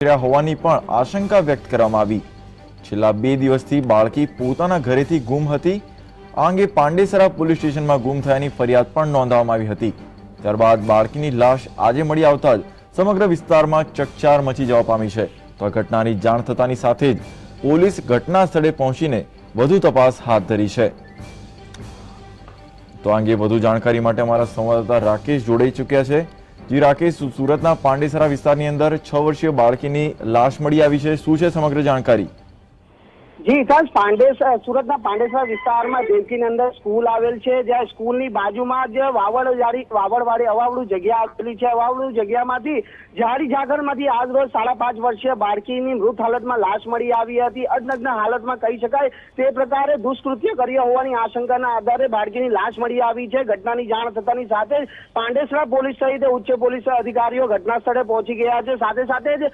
હોવાની પણ આશંકા વ્યક્ત કરવામાં આવી. છેલ્લા બે દિવસથી બાળકી પોતાના ઘરેથી ગુમ હતી. આ અંગે પાંડેસરા પોલીસ સ્ટેશનમાં ગુમ થયાની ફરિયાદ પણ નોંધવામાં આવી હતી. ત્યારબાદ બાળકીની લાશ આજે મળી આવતા જ સમગ્ર વિસ્તારમાં ચકચાર મચી જવા પામી છે. તો આ ઘટનાની જાણ થતાની સાથે જ પોલીસ ઘટના સ્થળે પહોંચીને વધુ તપાસ હાથ ધરી છે. તો આ અંગે વધુ જાણકારી માટે અમારા સંવાદદાતા રાકેશ જોડાઈ ચૂક્યા છે. જી રાકેશ, સુરતના પાંડેસરા વિસ્તારની અંદર છ વર્ષીય બાળકીની લાશ મળી આવી છે. શું છે સમગ્ર જાણકારી? જી હિતાંશ પાંડેસરા સુરતના પાંડેસરા વિસ્તારમાં દેવકી અંદર સ્કૂલ આવેલ છે, જ્યાં સ્કૂલની બાજુમાં જ વાવડવાળી વાવડવાળી અવાવડું જગ્યા આવેલી છે. અવાવડું જગ્યામાંથી ઝાડી ઝાકરમાંથી આજ રોજ સાડા પાંચ વર્ષીય બાળકીની મૃત હાલતમાં લાશ મળી આવી હતી. અજનગ્ન હાલતમાં કહી શકાય તે પ્રકારે દુષ્કૃત્ય કર્યા હોવાની આશંકાના આધારે બાળકીની લાશ મળી આવી છે. ઘટનાની જાણ થતાની સાથે જ પાંડેસરા પોલીસ સહિત ઉચ્ચ પોલીસ અધિકારીઓ ઘટના સ્થળે પહોંચી ગયા છે. સાથે સાથે જ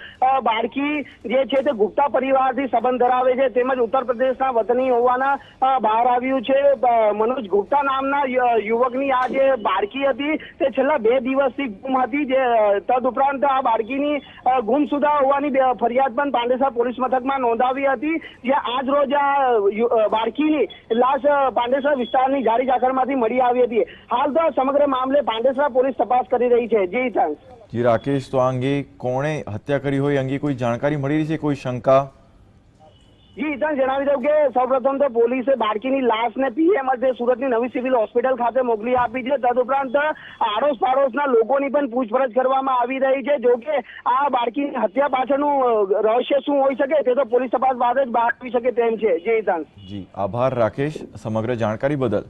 બાળકી જે છે તે ગુપ્તા પરિવારથી સંબંધ ધરાવે છે. તેમજ ઉત્તર પ્રદેશના વતની હોવાના બહાર આવ્યું છે. મનોજ ગુપ્તા નામના યુવકની આ જે બાળકી હતી. તે છેલ્લા બે દિવસથી ગુમ હતી જે તદઉપરાંત આ બાળકીની ગુમ સુધા હોવાની ફરિયાદ પણ પાંડેસરા પોલીસ મથકમાં નોંધાવી હતી. જ્યાં આજ રોજ આ બાળકીની લાશ પાંડેસરા વિસ્તારની જારી ઝાકરમાંથી મળી આવી હતી. હાલ તો સમગ્ર મામલે પાંડેસરા પોલીસ તપાસ કરી રહી છે. જી થેન્ક્સ જી, રાકેશ, તો આ અંગે કોણે હત્યા કરી હોય, અંગે કોઈ જાણકારી મળી રહી છે? કોઈ શંકા? જી જણાવી દઉં કે સૌપ્રથમ તો પોલીસે બાળકીની લાશને પીએમ અર્થે સુરતની નવી સિવિલ હોસ્પિટલ ખાતે મોકલી આપી છે. તદુપરાંત આડોશ પાડોશના લોકોની પણ પૂછપરછ કરવામાં આવી રહી છે. જો કે આ બાળકીની હત્યા પાછળનું રહસ્ય શું હોઈ શકે તે તો પોલીસ તપાસ બાદ જ બહાર આવી શકે તેમ છે. જી જી, આભાર, રાકેશ. સમગ્ર જાણકારી બદલ.